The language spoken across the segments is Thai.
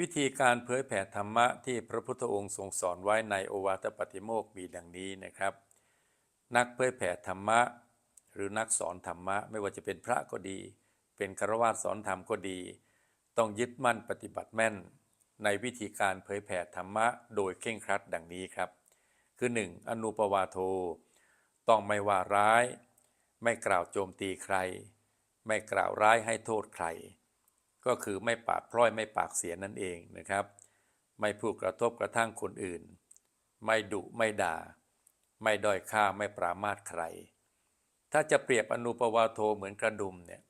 วิธีการเผยแผ่ธรรมะที่พระพุทธองค์ทรงสอนไว้ในโอวาทปฏิโมกมีดังนี้นะครับ นักเผยแผ่ธรรมะ หรือนักสอนธรรมะไม่ว่าจะเป็นพระก็ดี เป็นคารวะสอนธรรมก็ดี ต้องยึดมั่นปฏิบัติแม่น ในวิธีการเผยแผ่ธรรมะโดยเคร่งครัดดังนี้ครับ คือ 1. อนุปวาโท ต้องไม่ว่าร้าย ไม่กล่าวโจมตีใคร ไม่กล่าวร้ายให้โทษใคร ก็คือไม่ปากพร้อยไม่ปากเสียนั่นเองนะครับ ไม่พูดกระทบกระทั่งคนอื่น ไม่ดุไม่ด่า ไม่ด้อยค่าไม่ปรามาสใคร ถ้าจะเปรียบอนุปวาโทเหมือนกระดุมเนี่ย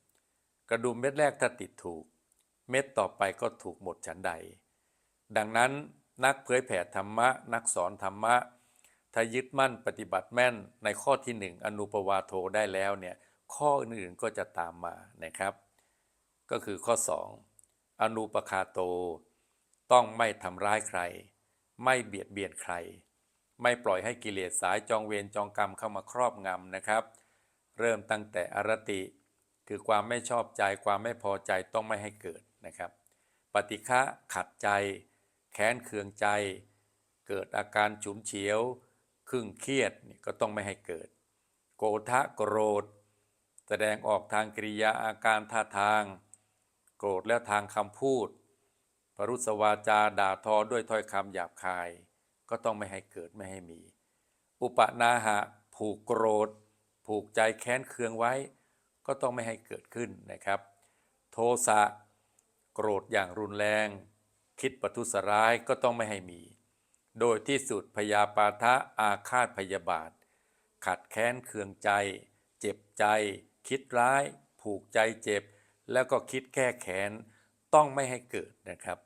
กระดุมเม็ดแรกถ้าติดถูก เม็ดต่อไปก็ถูกหมดฉันใด ดังนั้นนักเผยแผ่ธรรมะ นักสอนธรรมะถ้ายึดมั่นปฏิบัติแม่นในข้อที่หนึ่งอนุปวาโทได้แล้วเนี่ยข้ออื่นๆก็จะตามมานะครับ ก็คือข้อ 2. อนุปคาโต ต้องไม่ทำร้ายใคร ไม่เบียดเบียนใคร ไม่ปล่อยให้กิเลสสายจองเวรจองกรรมเข้ามาครอบงำนะครับ เริ่มตั้งแต่อรติ คือความไม่ชอบใจความไม่พอใจต้องไม่ให้เกิดนะครับ ปฏิฆะขัดใจ แค้นเคืองใจ เกิดอาการฉุนเฉียวครึ่งเครียดนี่ก็ต้องไม่ให้เกิด โกทะโกรธ แสดงออกทางกริยาอาการท่าทาง โกรธและทางคำพูด ปรุษวาจาด่าทอด้วยถ้อยคำหยาบคาย ก็ต้องไม่ให้เกิดไม่ให้มี อุปนาหะผูกโกรธ ผูกใจแค้นเคืองไว้ ก็ต้องไม่ให้เกิดขึ้นนะครับ โทสะโกรธอย่างรุนแรง คิดประทุษร้ายก็ต้องไม่ให้มี โดยที่สุดพยาปาทะอาฆาตพยาบาท ขัดแค้นเคืองใจ เจ็บใจ คิดร้าย ผูกใจเจ็บ แล้วก็คิดแก้แค้นต้องไม่ให้เกิดนะครับ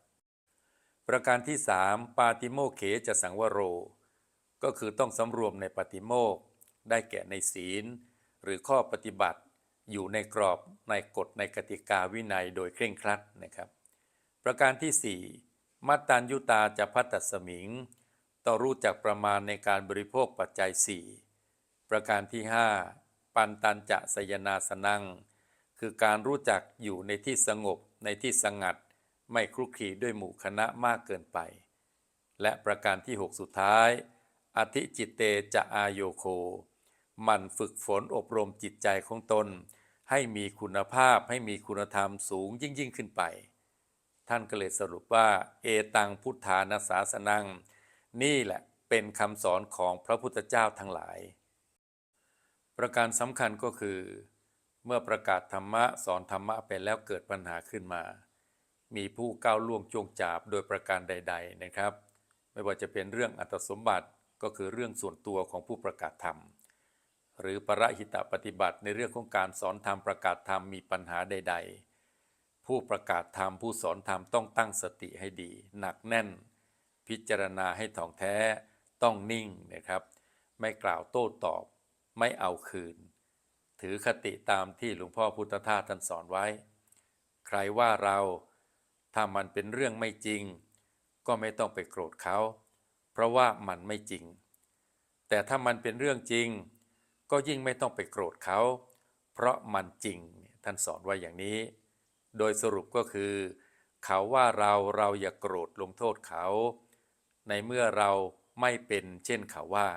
ประการที่สามปาติโมเขจะสังวโร ก็คือต้องสำรวมในปาติโมกได้แก่ในศีล หรือข้อปฏิบัติอยู่ในกรอบในกฎในกติกาวินัยโดยเคร่งครัดนะครับ ประการที่ 4 มัตตัญยุตาจะพัตตสมิง ต้องรู้จักประมาณในการบริโภคปัจจัย 4 ประการที่ 5 ปันตันจะสยนาสนัง คือการรู้จักอยู่ในที่สงบในที่สงัด ไม่คลุกคลีด้วยหมู่คณะมากเกินไป และประการที่ 6 สุดท้าย อธิจิตเตจะอายโยโค มันฝึกฝนอบรมจิตใจของตน ให้มีคุณภาพให้มีคุณธรรมสูงยิ่งยิ่งขึ้นไป ท่านก็เลยสรุปว่า เอตังพุทธานาสาสนัง นี่แหละเป็นคำสอนของพระพุทธเจ้าทั้งหลาย ประการสำคัญก็คือ เมื่อประกาศธรรมะสอนธรรมะไปแล้วเกิดปัญหาขึ้นมา มีผู้ก้าวล่วงจงจาบโดยประการใด ๆนะครับ ไม่ว่าจะเป็นเรื่องอัตสมบัติก็คือเรื่องส่วนตัวของผู้ประกาศธรรม หรือประหิตปฏิบัติในเรื่องของการสอนธรรมประกาศธรรมมีปัญหาใด ๆ ผู้ประกาศธรรมผู้สอนธรรมต้องตั้งสติให้ดี หนักแน่น พิจารณาให้ถ่องแท้ต้องนิ่งนะครับ ไม่กล่าวโต้ตอบ ไม่เอาคืน ถือคติตามที่หลวงพ่อพุทธทาสท่านสอนไว้ ใครว่าเราถ้ามันเป็นเรื่องไม่จริง ก็ไม่ต้องไปโกรธเขา เพราะว่ามันไม่จริง แต่ถ้ามันเป็นเรื่องจริง ก็ยิ่งไม่ต้องไปโกรธเขา เพราะมันจริงท่านสอนไว้อย่างนี้ โดยสรุปก็คือ เขาว่าเราเราอย่าโกรธลงโทษเขา ในเมื่อเราไม่เป็นเช่นเขาว่า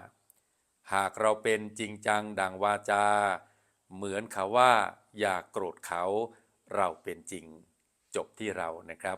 หากเราเป็นจริงจังดังวาจา เหมือนเขาว่าอย่าโกรธเขาเราเป็นจริง จบที่เรานะครับ